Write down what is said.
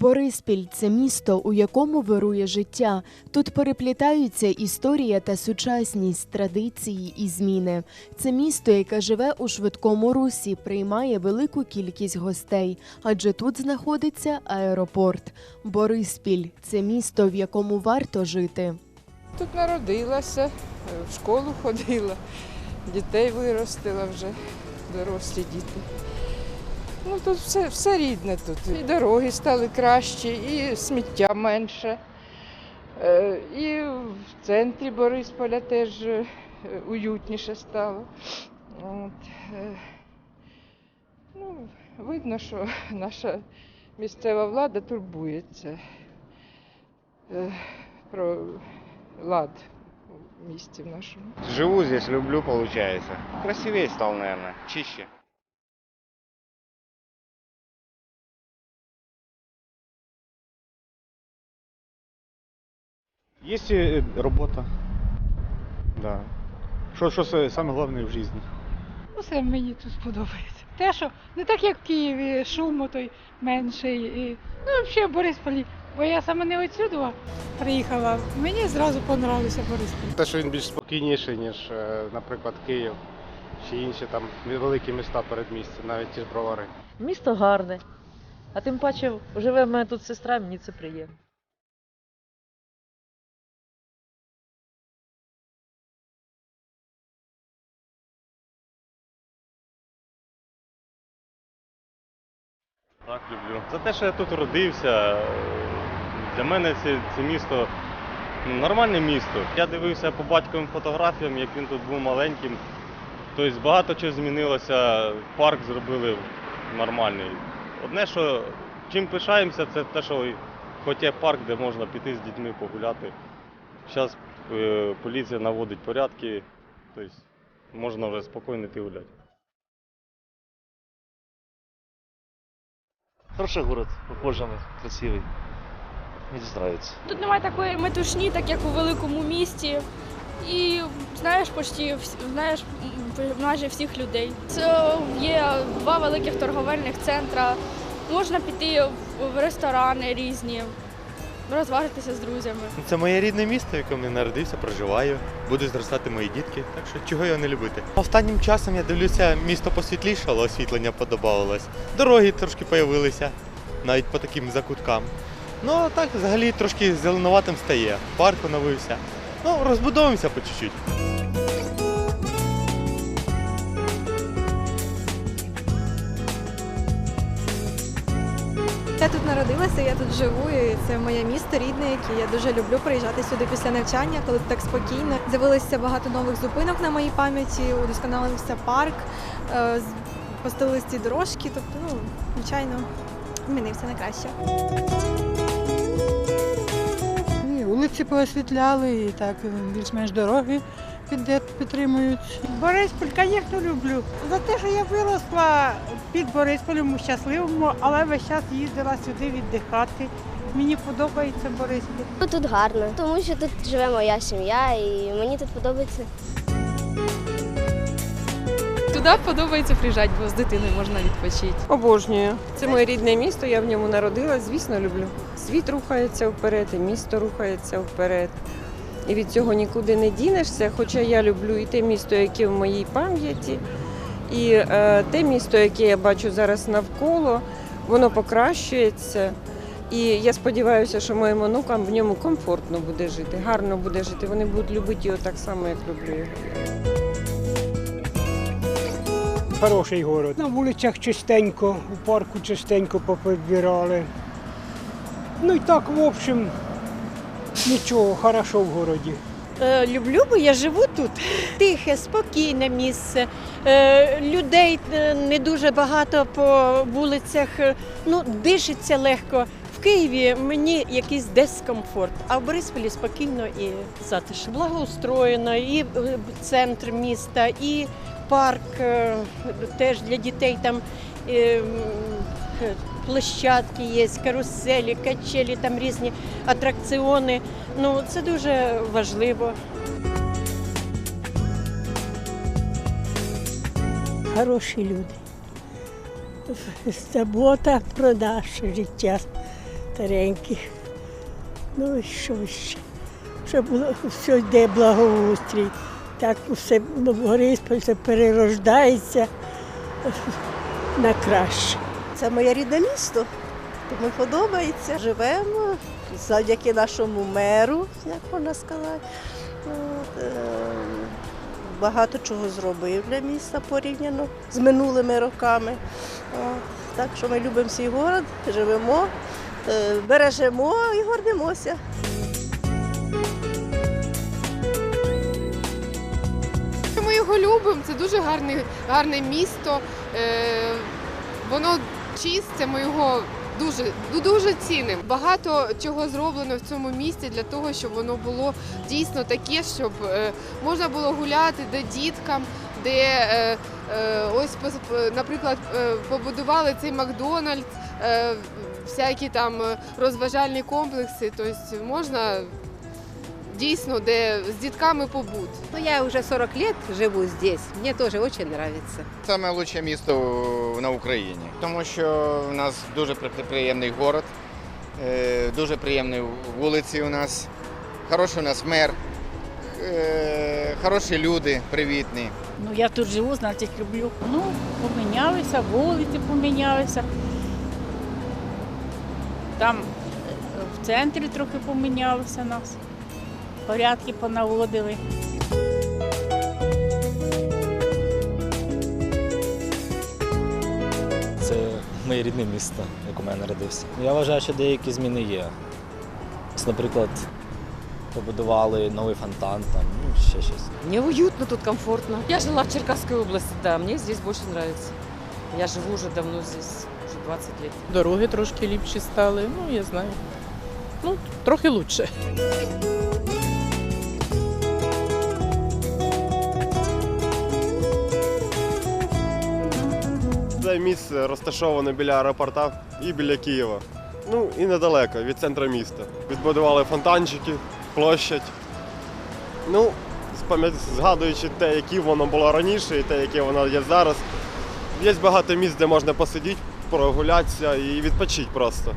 Бориспіль це місто, у якому вирує життя. Тут переплітаються історія та сучасність, традиції і зміни. Це місто, яке живе у швидкому русі, приймає велику кількість гостей, адже тут знаходиться аеропорт. Бориспіль це місто, в якому варто жити. Тут народилася, в школу ходила, дітей виростила вже, дорослі діти. Ну тут все, все рідне тут. І дороги стали кращі, і сміття менше. Е, І в центрі Борисполя теж е, уютніше стало. От. е, Ну, видно, що наша місцева влада турбується про лад в місті в нашому. Живу здесь, люблю, получается. Красивее стал, наверное, чище. Есть э, работа. Да. Що, що саме головне в житті? Усе мені тут сподобається. Те, що не так, як в Києві, шуму той менший. І, ну, взагалі Борисполі. Бо я саме не отсюди приїхала. Мені зразу понравився Борисполь. Те, що він більш спокійніший, ніж, е, наприклад, Київ чи інші там великі міста передмістя, навіть ті ж бровари. Місто гарне. А тим паче живе в мене тут сестра, мені це приємно. Так, люблю. За те, що я тут родився, для мене це, це місто ну, нормальне місто. Я дивився по батьковим фотографіям, як він тут був маленьким. Тобто багато чого змінилося, парк зробили нормальний. Одне, що чим пишаємося, це те, що хоч є парк, де можна піти з дітьми погуляти. Зараз е, поліція наводить порядки, тобто можна вже спокійно йти гуляти. Хороший город, ухоженный, красивий. Мені нравится. Тут немає такої метушні, так як у великому місті. І знаєш почти знаєш майже всіх людей. Це є два великих торговельних центра. Можна піти в ресторани різні, розважитися з друзями. Це моє рідне місто, в якому я народився, проживаю. Будуть зростати мої дітки, так що чого його не любити. Останнім часом я дивлюся, місто посвітлішало, освітлення подобалось. Дороги трошки появилися, навіть по таким закуткам. Ну а так взагалі трошки зеленуватим стає. Парк оновився. Ну, розбудовуємося по чуть-чуть. Народилася, я тут живу, і це моє місто рідне, яке я дуже люблю приїжджати сюди після навчання, коли так спокійно. З'явилося багато нових зупинок на моїй пам'яті, удосконалився парк, е, постелились ці дорожки, тобто, ну, звичайно, змінився на краще. І вулиці поосвітляли, і так більш-менш дороги підтримують. Бориспіль, звісно, люблю. За те, що я виросла під Борисполем у щасливому, але весь час їздила сюди віддихати. Мені подобається Бориспіль. Ну, Тут гарно, тому що тут живе моя сім'я і мені тут подобається. Туди подобається приїжджати, бо з дитиною можна відпочити. Обожнюю. Це моє рідне місто, я в ньому народилась, звісно, люблю. Світ рухається вперед, і місто рухається вперед. І від цього нікуди не дінешся. Хоча я люблю і те місто, яке в моїй пам'яті, і е, те місто, яке я бачу зараз навколо, воно покращується. І я сподіваюся, що моїм онукам в ньому комфортно буде жити, гарно буде жити. Вони будуть любити його так само, як люблю його. Хороший город. На вулицях чистенько, у парку чистенько поприбирали. Ну і так, в общем, нічого, хорошо в городі. Е, люблю, бо я живу тут. Тихе, спокійне місце. Е, людей е, не дуже багато по вулицях. Ну, дишиться легко. В Києві мені якийсь дискомфорт, а в Борисполі спокійно і затишно. Благоустроєно, і центр міста, і парк теж для дітей там. Площадки є, каруселі, качелі, там різні атракціони. Ну, це дуже важливо. Хороші люди. Забота про наше життя. стареньких. Ну і що ще? Щоб все йде благоустрій. Так ну, Бориспіль все перерождається на краще. Це моє рідне місто, тому подобається. Живемо завдяки нашому меру, як можна сказати. От, е, Багато чого зробив для міста порівняно з минулими роками. Так що ми любимо свій город, живемо, е, бережемо і гордимося. Ми його любимо, це дуже гарне, гарне місто. Е, воно чисте, ми його дуже, дуже цінимо. Багато чого зроблено в цьому місті для того, щоб воно було дійсно таке, щоб е, можна було гуляти де діткам, де е, е, ось, наприклад, побудували цей Макдональдс, всякі там розважальні комплекси. Тобто можна дійсно де з дітками побути. Ну, я уже 40 лет живу здесь. Мне тоже очень нравится. Саме лучше місто на Україні, тому що у нас дуже приємний город, е, дуже приємні вулиці у нас, хороший у нас мер, е, хороші люди, привітні. Ну, я тут живу, значить люблю. Ну, помінялися, вулиці помінялися. Там е, в центрі трохи помінялося нас. Порядки понаводили. Це моє рідне місто, в якому я народився. Я вважаю, що деякі зміни є. Ось, Наприклад, побудували новий фонтан, там, ну, ще щось. Мне уютно тут, комфортно. Я жила в Черкасской области, да, мне здесь больше нравится. Я живу уже давно здесь, уже 20 лет. Дороги трошки ліпші стали, ну я знаю. Ну, трохи лучше. Це місце розташоване біля аеропорта і біля Києва. Ну і недалеко від центру міста. Відбудували фонтанчики, площадь. Ну, згадуючи те, яке воно було раніше і те, яке воно є зараз. Є багато місць, де можна посидіти, прогулятися і відпочити просто.